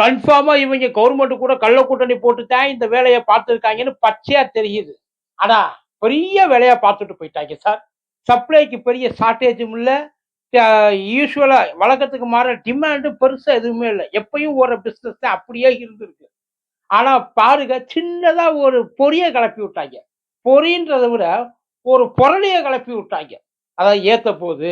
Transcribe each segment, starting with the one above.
கன்ஃபார்மா இவங்க கவர்மெண்ட் கூட கள்ள கூட்டணி போட்டுதான் இந்த வேலையை பார்த்துருக்காங்கன்னு பச்சையா தெரியுது. ஆனா பெரிய வேலையா பார்த்துட்டு போயிட்டாங்க சார் சப்ளைக்கு பெரிய ஷார்டேஜும் இல்லை. யூஸ்வலா வழக்கத்துக்கு மாற டிமாண்டு பெருசா எதுவுமே இல்லை. எப்பயும் ஒரு பிஸ்னஸ் தான் அப்படியே இருந்திருக்கு. ஆனா பாருங்க சின்னதா ஒரு பொரிய கிளப்பி விட்டாங்க. பொறின்றதை விட ஒரு பொருளையை கிளப்பி விட்டாங்க. அதாவது ஏத்த போது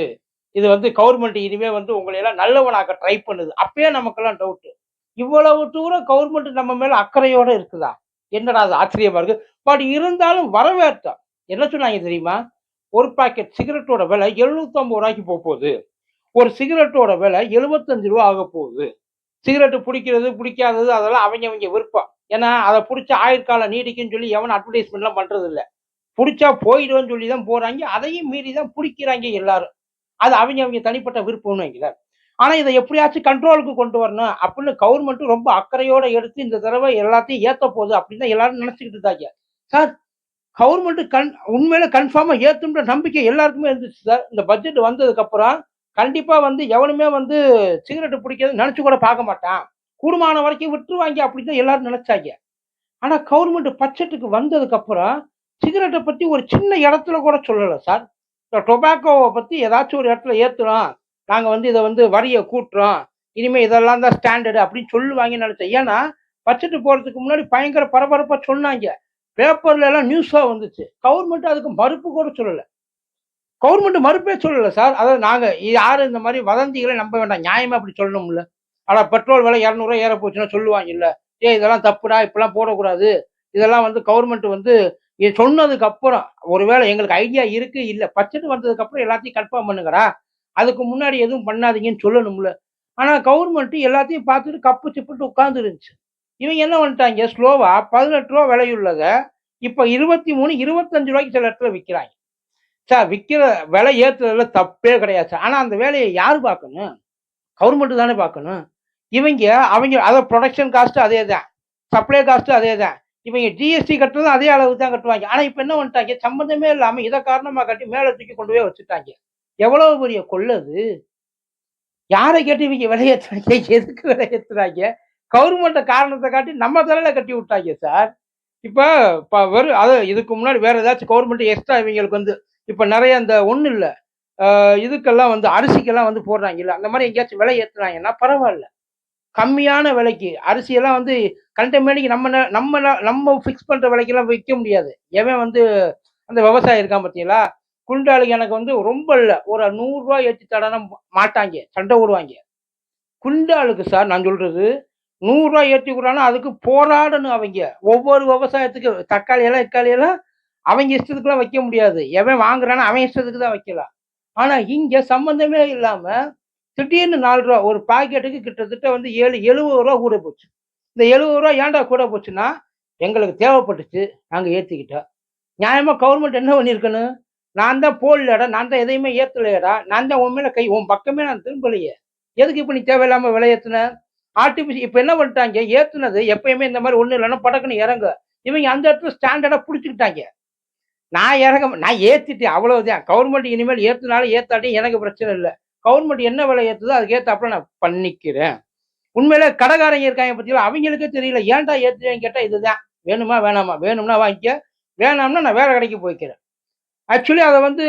இது வந்து கவர்மெண்ட் இனிமே வந்து உங்களை எல்லாம் நல்லவனாக்க ட்ரை பண்ணுது. அப்பயே நமக்கெல்லாம் டவுட்டு இவ்வளவு தூரம் கவர்மெண்ட் நம்ம மேல அக்கறையோட இருக்குதா? என்னடா அது ஆச்சரியமா இருக்கு. பட் இருந்தாலும் வரவேற்றம் என்ன சொன்னாங்க தெரியுமா? ஒரு பாக்கெட் சிகரெட்டோட விலை 750 ரூபாய்க்கு போக போகுது. ஒரு சிகரெட்டோட விலை 75 ரூபா ஆக போகுது. சிகரெட்டு பிடிக்கிறது பிடிக்காதது அதெல்லாம் அவங்க அவங்க விருப்பம். ஏன்னா அதை பிடிச்ச ஆயுட்காலம் நீடிக்குன்னு சொல்லி எவன் அட்வர்டைஸ்மெண்ட்லாம் பண்றது இல்லை பிடிச்சா போயிடுவேன்னு சொல்லி தான் போறாங்க. அதையும் மீறி தான் பிடிக்கிறாங்க எல்லாரும். அது அவங்க அவங்க தனிப்பட்ட விருப்பம்னு வைங்களேன். ஆனால் இதை எப்படியாச்சும் கண்ட்ரோலுக்கு கொண்டு வரணும் அப்படின்னு கவர்மெண்ட்டும் ரொம்ப அக்கறையோடு எடுத்து இந்த தடவை எல்லாத்தையும் ஏற்ற போகுது அப்படின்னு தான் எல்லாரும் நினச்சிக்கிட்டு இருந்தாங்க. சார் கவர்மெண்ட் கண் உண்மையில கன்ஃபார்மாக ஏற்றுன்ற நம்பிக்கை எல்லாருக்குமே இருந்துச்சு சார் இந்த பட்ஜெட் வந்ததுக்கப்புறம் கண்டிப்பாக வந்து எவனுமே வந்து சிகரெட் பிடிக்கிறது நினச்சி கூட பார்க்க மாட்டான். கூடுமான வரைக்கும் விட்டுருவாங்க அப்படின்னு தான் எல்லாரும் நினைச்சாங்க. ஆனால் கவர்மெண்ட் பட்ஜெட்டுக்கு வந்ததுக்கப்புறம் சிகரெட்டை பற்றி ஒரு சின்ன இடத்துல கூட சொல்லலை சார் டொபாக்கோவை பற்றி ஏதாச்சும் ஒரு இடத்துல ஏற்றுறோம் நாங்கள் வந்து இதை வந்து வரியை கூட்டுறோம். இனிமேல் இதெல்லாம் தான் ஸ்டாண்டர்டு அப்படின்னு சொல்லுவாங்கன்னு நினைச்சேன். ஏன்னா பட்ஜெட்டு போகிறதுக்கு முன்னாடி பயங்கர பரபரப்பாக சொன்னாங்க. பேப்பர்ல எல்லாம் நியூஸாக வந்துச்சு. கவர்மெண்ட் அதுக்கு மறுப்பு கூட சொல்லலை. கவர்மெண்ட் மறுப்பே சொல்லலை சார் அதாவது நாங்கள் யாரும் இந்த மாதிரி வதந்திகளை நம்ப வேண்டாம். நியாயமாக அப்படி சொல்லணும்ல. ஆனால் பெட்ரோல் விலை இரநூறுவா ஏற போச்சுன்னா சொல்லுவாங்க இல்லை ஏ இதெல்லாம் தப்புடா இப்பெல்லாம் போடக்கூடாது. இதெல்லாம் வந்து கவர்மெண்ட் வந்து இது சொன்னதுக்கு அப்புறம் ஒருவேளை எங்களுக்கு ஐடியா இருக்கு இல்லை. பட்ஜெட் வந்ததுக்கு அப்புறம் எல்லாத்தையும் கன்ஃபார்ம் பண்ணுங்கடா. அதுக்கு முன்னாடி எதுவும் பண்ணாதீங்கன்னு சொல்லணும்ல. ஆனால் கவர்மெண்ட்டு எல்லாத்தையும் பார்த்துட்டு கப்பு சிப்புட்டு உட்காந்துருந்துச்சு இவங்க என்ன பண்ணிட்டாங்க? ஸ்லோவா பதினெட்டு ரூபா விலையுள்ளதை இப்போ இருபத்தி மூணு இருபத்தஞ்சு ரூபாய்க்கு சில இடத்துல விற்கிறாங்க சார் விற்கிற விலை ஏற்றுறதுல தப்பே கிடையாது சார். ஆனால் அந்த வேலையை யார் பார்க்கணும்? கவர்மெண்ட்டு தானே பார்க்கணும். இவங்க அவங்க அதை ப்ரொடக்ஷன் காஸ்ட்டு அதே தான். சப்ளை காஸ்ட்டு அதே தான். இவங்க ஜிஎஸ்டி கட்டுறதும் அதே அளவுக்கு தான் கட்டுவாங்க. ஆனா இப்போ என்ன பண்ணிட்டாங்க? சம்மந்தமே இல்லாமல் இதை காரணமாக காட்டி மேலே தூக்கி கொண்டு போய் வச்சுட்டாங்க. எவ்வளவு பெரிய கொள்ளது யாரை கேட்டு இவங்க விலையேற்றுறாங்க எதுக்கு விலையேற்றுறாங்க கவர்மெண்ட்டை காரணத்தை காட்டி நம்ம தலையில் கட்டி விட்டாங்க சார். இப்போ இப்போ வெறும் அது இதுக்கு முன்னாடி வேறு ஏதாச்சும் கவர்மெண்ட் எக்ஸ்ட்ரா இவங்களுக்கு வந்து இப்போ நிறைய அந்த ஒன்றும் இல்லை. இதுக்கெல்லாம் வந்து அரிசிக்கெல்லாம் வந்து போடுறாங்கல்ல அந்த மாதிரி எங்கேயாச்சும் விலை ஏற்றுறாங்கன்னா பரவாயில்ல. கம்மியான விலைக்கு அரிசியெல்லாம் வந்து கண்டமேனிக்கு நம்ம நம்ம நம்ம ஃபிக்ஸ் பண்ணுற விலைக்கெல்லாம் விற்க முடியாது. எவன் வந்து அந்த விவசாயி இருக்கான் பார்த்தீங்களா குண்டாளி எனக்கு வந்து ரொம்ப இல்லை. ஒரு நூறுரூவா ஏற்றி தடனா மாட்டாங்க. சண்டை ஓடுவாங்க குண்டாளுக்கு சார் நான் சொல்றது நூறுரூவா ஏற்றி கொடுறானா அதுக்கு போராடணும் அவங்க. ஒவ்வொரு விவசாயத்துக்கு தக்காளி எல்லாம் எல்லாம் அவங்க இஷ்டத்துக்குலாம் வைக்க முடியாது. எவன் வாங்குறானோ அவன் இஷ்டத்துக்கு தான் வைக்கலாம். ஆனா இங்க சம்மந்தமே இல்லாம திடீர்னு நாலு ரூபா ஒரு பாக்கெட்டுக்கு கிட்டத்தட்ட வந்து ஏழு எழுபது ரூபா கூட போச்சு. இந்த எழுபது ரூபா ஏன்டா கூட போச்சுன்னா எங்களுக்கு தேவைப்பட்டுச்சு. நாங்க ஏற்றிக்கிட்டோம் நியாயமா கவர்மெண்ட் என்ன பண்ணியிருக்கணும்? நான் தான் போடலடா நான் தான் எதையுமே ஏற்றலையடா நான் தான் உன் மேல கை உன் பக்கமே நான் திரும்பலையே. எதுக்கு இப்ப நீ தேவையில்லாம விலை ஏத்துன? ஆர்டிபிஷியல் இப்ப என்ன பண்ணிட்டாங்க ஏத்துனது எப்பயுமே இந்த மாதிரி ஒன்றும் இல்லைன்னா படக்குன்னு இறங்க இவங்க அந்த இடத்துல ஸ்டாண்டர்டாக பிடிச்சிக்கிட்டாங்க. நான் இறங்க நான் ஏற்றிட்டேன் அவ்வளவுதான். கவர்மெண்ட் இனிமேல் ஏற்றுனாலும் ஏற்றாட்டியும் எனக்கு பிரச்சனை இல்லை. கவர்மெண்ட் என்ன விலை ஏத்துதோ அதுக்கு ஏத்தாப்புல நான் பண்ணிக்கிறேன். உண்மையில கடைக்காரங்க இருக்காங்க பத்தியில அவங்களுக்கே தெரியல. ஏன்டா ஏற்றுறேன்னு கேட்டால் இதுதான். வேணுமா வேணாமா? வேணும்னா வாங்கிக்க. வேணாம்னா நான் வேற கடைக்கு போய்க்கிறேன். ஆக்சுவலி அதை வந்து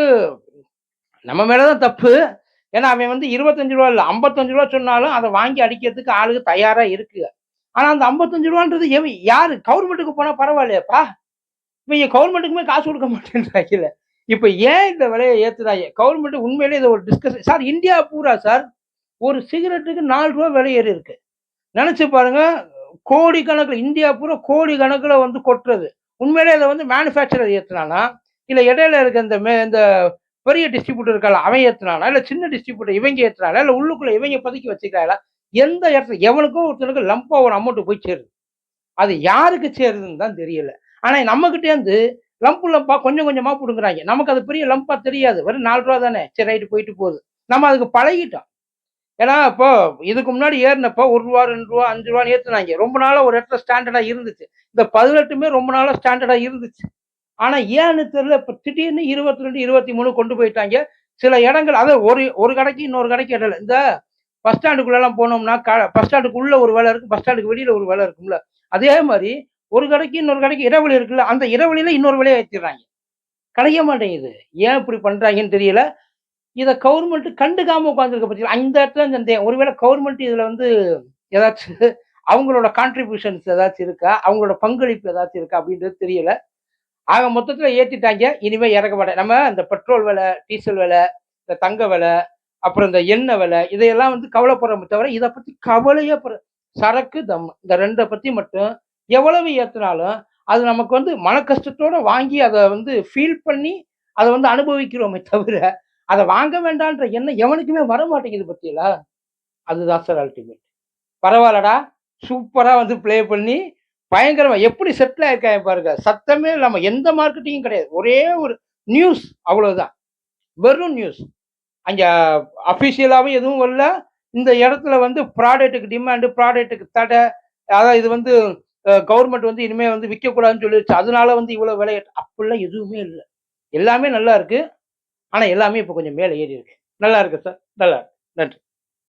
நம்ம மேலதான் தப்பு. ஏன்னா அவன் வந்து இருபத்தஞ்சு ரூபா இல்லை ஐம்பத்தஞ்சு ரூபா சொன்னாலும் அதை வாங்கி அடிக்கிறதுக்கு ஆளுங்க தயாரா இருக்கு. ஆனா அந்த ஐம்பத்தஞ்சு ரூபான்றது எவன் யார்? கவர்மெண்ட்டுக்கு போனா பரவாயில்லையாப்பா. இவங்க கவர்மெண்ட்டுக்குமே காசு கொடுக்க மாட்டேன்றாங்கல்ல. இப்ப ஏன் இந்த விலையை ஏத்துறாங்க? கவர்மெண்ட் உண்மையிலே இதை ஒரு டிஸ்கஸ் சார் இந்தியா பூரா சார் ஒரு சிகரெட்டுக்கு நாலு ரூபா விலை ஏறி இருக்கு. நினைச்சு பாருங்க கோடி இந்தியா பூரா கோடி கணக்கில் வந்து கொட்டுறது. உண்மையிலே இதை வந்து மேனுஃபேக்சரர் ஏத்துனானா இல்லை இடையில இருக்க இந்த மே- இந்த பெரிய டிஸ்ட்ரிபியூட்டர் இருக்கால அவன் ஏற்றுனானா இல்லை சின்ன டிஸ்ட்ரிபியூட்டர் இவங்க ஏத்துனானா இல்லை உள்ளுக்குள்ள இவங்க பதுக்கி வச்சுக்கிறாங்களா எந்த இடத்துல எவனுக்கோ ஒருத்தனுக்கு லம்பா ஒரு அமௌண்ட்டு போய் சேருது. அது யாருக்கு சேருதுன்னு தான் தெரியல. ஆனால் நம்ம கிட்டே லம்பு லம்பா கொஞ்சம் கொஞ்சமாக பிடுங்குறாங்க. நமக்கு அது பெரிய லம்பா தெரியாது. வெறும் நாலு ரூபா தானே. சரி ரைட்டு போயிட்டு போகுது. நம்ம அதுக்கு பழகிட்டோம். ஏன்னா இப்போ இதுக்கு முன்னாடி ஏறினப்போ ஒரு ரூபா ரெண்டு ரூபா அஞ்சு ரூபான்னு ஏற்றுனாங்க ரொம்ப நாளாக ஒரு இடத்துல ஸ்டாண்டர்டாக இருந்துச்சு. இந்த பதினெட்டுமே ரொம்ப நாளாக ஸ்டாண்டர்டாக இருந்துச்சு. ஆனா ஏன்னு தெரியல இப்ப திடீர்னு இருபத்தி ரெண்டு இருபத்தி மூணு கொண்டு போயிட்டாங்க. சில இடங்கள் அது ஒரு ஒரு கடைக்கு இன்னொரு கடைக்கு இடல இந்த பஸ் ஸ்டாண்டுக்குள்ளெல்லாம் போனோம்னா க பஸ் ஸ்டாண்டுக்குள்ளே ஒரு வேலை இருக்கும் பஸ் ஸ்டாண்டுக்கு வெளியில ஒரு வேலை இருக்கும்ல. அதே மாதிரி ஒரு கடைக்கு இன்னொரு கடைக்கு இடவெளி இருக்குல்ல அந்த இடைவெளியில இன்னொரு விலையை ஏற்றிடுறாங்க கிடைக்க மாட்டேங்குது. ஏன் இப்படி பண்றாங்கன்னு தெரியல. இதை கவர்மெண்ட் கண்டுக்காம உட்காந்துருக்க பற்றி அந்த இடத்துல சந்தேகம் ஒருவேளை கவர்மெண்ட் இதுல வந்து ஏதாச்சும் அவங்களோட கான்ட்ரிபியூஷன்ஸ் ஏதாச்சும் இருக்கா? அவங்களோட பங்களிப்பு ஏதாச்சும் இருக்கா? அப்படின்றது தெரியல. ஆக மொத்தத்தில் ஏற்றிட்டாங்க இனிமே இறக்க மாட்டேன். நம்ம இந்த பெட்ரோல் விலை டீசல் விலை இந்த தங்க விலை அப்புறம் இந்த எண்ணெய் விலை இதையெல்லாம் வந்து கவலைப்படுறோமே தவிர இதை பற்றி கவலையே படுற சரக்கு தம் இந்த ரெண்டை பற்றி மட்டும் எவ்வளவு ஏற்றினாலும் அது நமக்கு வந்து மன கஷ்டத்தோடு வாங்கி அதை வந்து ஃபீல் பண்ணி அதை வந்து அனுபவிக்கிறோமே தவிர அதை வாங்க வேண்டான்ற எண்ணம் எவனுக்குமே வர மாட்டேங்குது பத்தியலா அதுதான் சார் அல்டிமேட் பரவாயில்லடா. சூப்பராக வந்து ப்ளே பண்ணி பயங்கரமா எப்படி செட்டில் ஆயிருக்காங்க பாருங்க. சத்தமே இல்லாம எந்த மார்க்கெட்டிங்கும் கிடையாது. ஒரே ஒரு நியூஸ் அவ்வளவுதான். வெறும் நியூஸ் அங்கே அஃபிஷியலாகவும் எதுவும் வரல. இந்த இடத்துல வந்து ப்ராடக்ட்டுக்கு டிமாண்டு ப்ராடக்ட்டுக்கு தடை. அதாவது இது வந்து கவர்மெண்ட் வந்து இனிமேல் வந்து விற்கக்கூடாதுன்னு சொல்லிடுச்சு. அதனால வந்து இவ்வளோ விலை அப்படிலாம் எதுவுமே இல்லை. எல்லாமே நல்லா இருக்கு. ஆனால் எல்லாமே இப்போ கொஞ்சம் மேலே ஏறி இருக்கு. நல்லா இருக்கு சார் நல்லா இருக்கு. நன்றி.